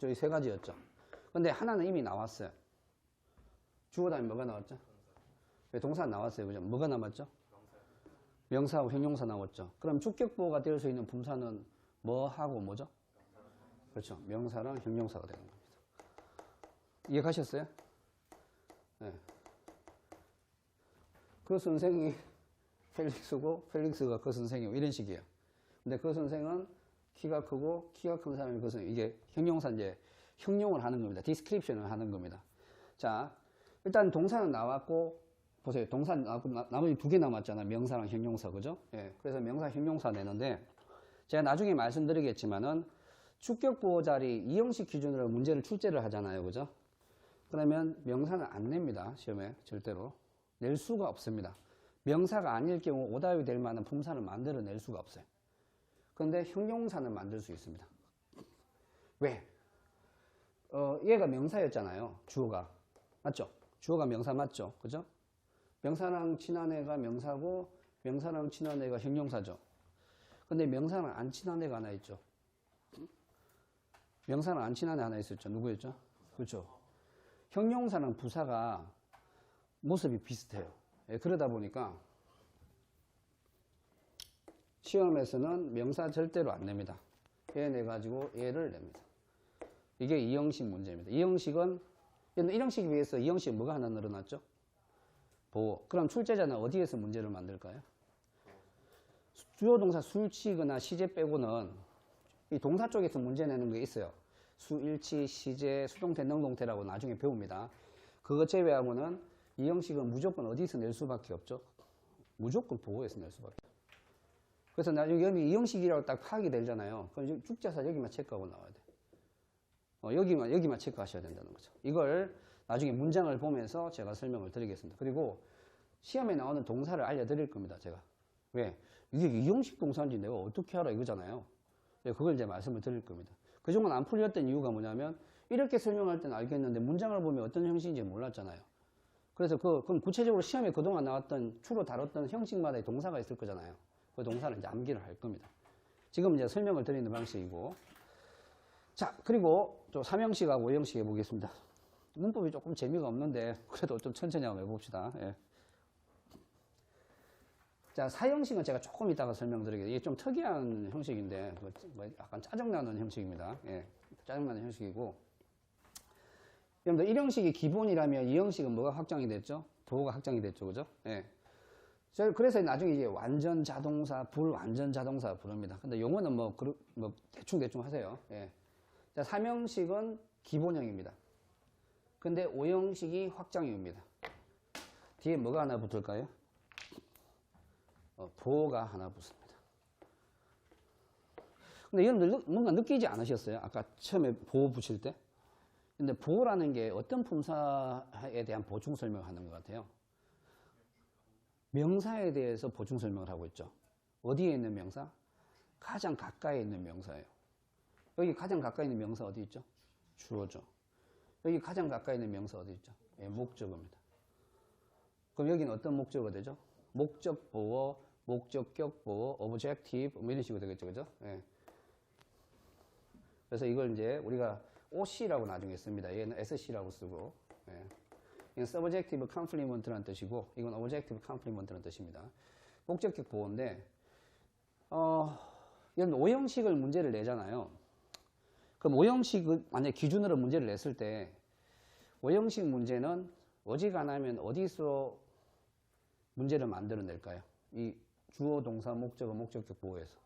저희 세 가지였죠. 근데 하나는 이미 나왔어요. 주어 다음에 뭐가 나왔죠? 왜 동사 나왔어요. 그죠? 뭐가 남았죠? 명사하고 형용사 나왔죠. 그럼 주격보호가 될 수 있는 분사는 뭐 하고 뭐죠? 그렇죠. 명사랑 형용사가 되는 겁니다. 이해 가셨어요? 네. 그 선생이 펠릭스고 펠릭스가 그 선생이고 이런 식이에요. 근데 그 선생은 키가 크고 키가 큰 사람이 그 선생 이게 형용사 이제 형용을 하는 겁니다. 디스크립션을 하는 겁니다. 자, 일단 동사는 나왔고 보세요. 동사 나왔고 나- 나머지 두 개 남았잖아요. 명사랑 형용사 그죠? 예. 그래서 명사 형용사 내는데 제가 나중에 말씀드리겠지만은 주격 보호 자리 이형식 기준으로 문제를 출제를 하잖아요. 그죠? 그러면 명사는 안 냅니다. 시험에 절대로 낼 수가 없습니다. 명사가 아닐 경우 오답이 될 만한 품사를 만들어낼 수가 없어요. 그런데 형용사는 만들 수 있습니다. 왜? 어, 얘가 명사였잖아요. 주어가. 맞죠? 주어가 명사 맞죠? 그죠? 명사랑 친한 애가 명사고 명사랑 친한 애가 형용사죠. 근데 명사랑 안 친한 애가 하나 있죠. 명사랑 안 친한 애 하나 있었죠. 누구였죠? 그렇죠. 형용사랑 부사가 모습이 비슷해요. 예, 그러다 보니까 시험에서는 명사 절대로 안 냅니다. 얘 내가지고 얘를 냅니다. 이게 이형식 문제입니다. 이형식은 이형식에 비해서 이형식 뭐가 하나 늘어났죠? 보호. 그럼 출제자는 어디에서 문제를 만들까요? 주어 동사 술치거나 시제 빼고는 이 동사 쪽에서 문제 내는 게 있어요. 수일치, 시제, 수동태, 능동태라고 나중에 배웁니다. 그거 제외하고는 이 형식은 무조건 어디서 낼 수밖에 없죠? 무조건 보호에서 낼 수밖에 없어요. 그래서 나중에 여기 이 형식이라고 딱 파악이 되잖아요. 그럼 죽자사 여기만 체크하고 나와야 돼. 어, 여기만, 여기만 체크하셔야 된다는 거죠. 이걸 나중에 문장을 보면서 제가 설명을 드리겠습니다. 그리고 시험에 나오는 동사를 알려드릴 겁니다. 제가. 왜? 이게 이형식 동사인지 내가 어떻게 알아? 이거잖아요. 네, 그걸 이제 말씀을 드릴 겁니다. 그 정도는 안 풀렸던 이유가 뭐냐면 이렇게 설명할 때는 알겠는데 문장을 보면 어떤 형식인지 몰랐잖아요. 그래서 그, 그럼 구체적으로 시험에 그동안 나왔던 주로 다뤘던 형식마다의 동사가 있을 거잖아요. 그 동사를 이제 암기를 할 겁니다. 지금 이제 설명을 드리는 방식이고. 자, 그리고 또 3형식하고 5형식 해보겠습니다. 문법이 조금 재미가 없는데 그래도 좀 천천히 한번 해봅시다. 예. 자, 4형식은 제가 조금 이따가 설명드리겠습니다. 이게 좀 특이한 형식인데 뭐, 뭐 약간 짜증나는 형식입니다. 예. 짜증나는 형식이고 여러분들 1형식이 기본이라면 2형식은 뭐가 확정이 됐죠? 도가 확정이 됐죠. 그죠? 예. 저 그래서 나중에 이제 완전 자동사, 불완전 자동사 부릅니다. 근데 용어는 뭐, 그르, 뭐 대충 대충 하세요. 예. 자, 3형식은 기본형입니다. 근데 5형식이 확장형입니다. 뒤에 뭐가 하나 붙을까요? 어, 보호가 하나 붙습니다. 근데 여러분들 뭔가 느끼지 않으셨어요? 아까 처음에 보호 붙일 때? 근데 보호라는 게 어떤 품사에 대한 보충 설명을 하는 것 같아요? 명사에 대해서 보충 설명을 하고 있죠. 어디에 있는 명사? 가장 가까이 있는 명사예요. 여기 가장 가까이 있는 명사 어디 있죠? 주어죠. 여기 가장 가까이 있는 명사 어디 있죠? 예, 목적어입니다. 그럼 여기는 어떤 목적어가 되죠? 목적 보호, 목적격 보호, objective 뭐 이런 식으로 되겠죠, 그죠? 예. 그래서 이걸 이제 우리가 OC라고 나중에 씁니다. 얘는 SC라고 쓰고, 예. 이건 subjective complement라는 뜻이고, 이건 objective complement라는 뜻입니다. 목적격 보호인데, 어, 이런 오형식을 문제를 내잖아요. 그럼 오형식을 만약 기준으로 문제를 냈을 때, 오형식 문제는 어지간하면 어디서 문제를 만들어낼까요? 이 주어, 동사, 목적어, 목적격 보호에서.